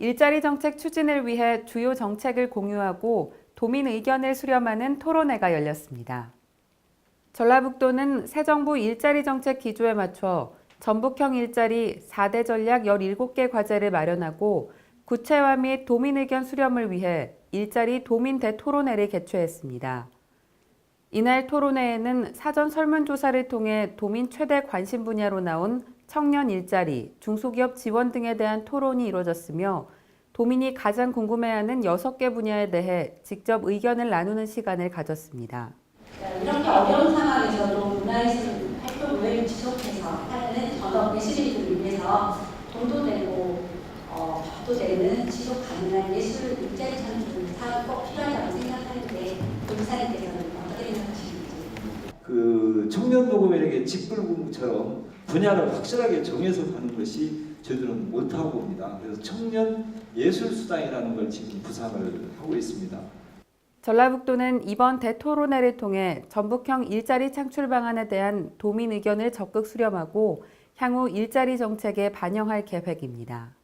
일자리 정책 추진을 위해 주요 정책을 공유하고 도민 의견을 수렴하는 토론회가 열렸습니다. 전라북도는 새 정부 일자리 정책 기조에 맞춰 전북형 일자리 4대 전략 17개 과제를 마련하고 구체화 및 도민 의견 수렴을 위해 일자리 도민 대토론회를 개최했습니다. 이날 토론회에는 사전 설문조사를 통해 도민 최대 관심 분야로 나온 청년 일자리, 중소기업 지원 등에 대한 토론이 이루어졌으며 도민이 가장 궁금해하는 6개 분야에 대해 직접 의견을 나누는 시간을 가졌습니다. 이렇게 어려운 상황에서도 문화예술 활동을 지속해서 하는 전업 예술인들을 위해서 돈도 되고 어, 밥도 되는 지속 가능한 예술 일자리 창출 사업 꼭 필요하다고 생각하는데 본사님께서는 어떻게 생각하시는지 그 청년 도금에게 직불금처럼 분야를 확실하게 정해서 하는 것이 저희들은 못하고 봅니다. 그래서 청년 예술수당이라는 걸 지금 구상을 하고 있습니다. 전라북도는 이번 대토론회를 통해 전북형 일자리 창출 방안에 대한 도민 의견을 적극 수렴하고 향후 일자리 정책에 반영할 계획입니다.